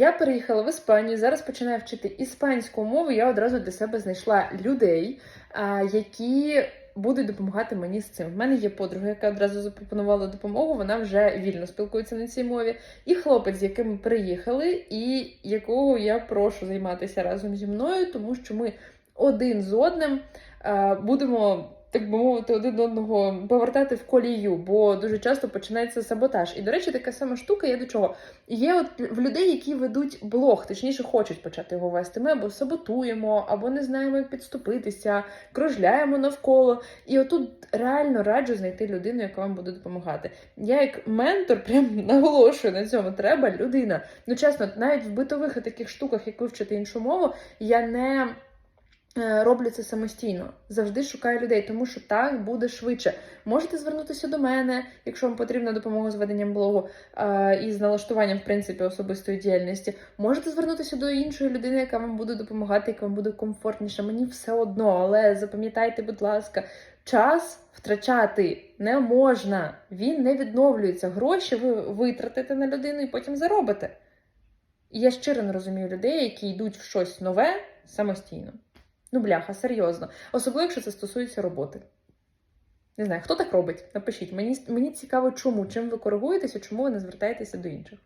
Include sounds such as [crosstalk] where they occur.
Я переїхала в Іспанію, зараз починаю вчити іспанську мову. Я одразу для себе знайшла людей, які будуть допомагати мені з цим. В мене є подруга, яка одразу запропонувала допомогу. Вона вже вільно спілкується на цій мові. І хлопець, з яким ми переїхали, і якого я прошу займатися разом зі мною, тому що ми один з одним будемо. Так би мовити, один одного повертати в колію, бо дуже часто починається саботаж. І, до речі, така сама штука є до чого. Є от в людей, які ведуть блог, точніше хочуть почати його вести. Ми або саботуємо, або не знаємо, як підступитися, кружляємо навколо. І отут реально раджу знайти людину, яка вам буде допомагати. Я як ментор [laughs] прям наголошую на цьому. Треба людина. Ну чесно, навіть в битових таких штуках, як вивчити іншу мову, я не. Е, Роблю це самостійно, завжди шукаю людей, тому що так буде швидше. Можете звернутися до мене, якщо вам потрібна допомога з веденням блогу е, і з налаштуванням в принципі особистої діяльності. Можете звернутися до іншої людини, яка вам буде допомагати, яка вам буде комфортніше. Мені все одно, але запам'ятайте, будь ласка, час втрачати не можна. Він не відновлюється. Гроші ви витратите на людину і потім заробите. І я щиро не розумію людей, які йдуть в щось нове самостійно. Ну, бляха, серйозно. Особливо, якщо це стосується роботи. Не знаю, хто так робить? Напишіть. Мені, мені цікаво, чому, чим ви коригуєтеся, чому ви не звертаєтеся до інших.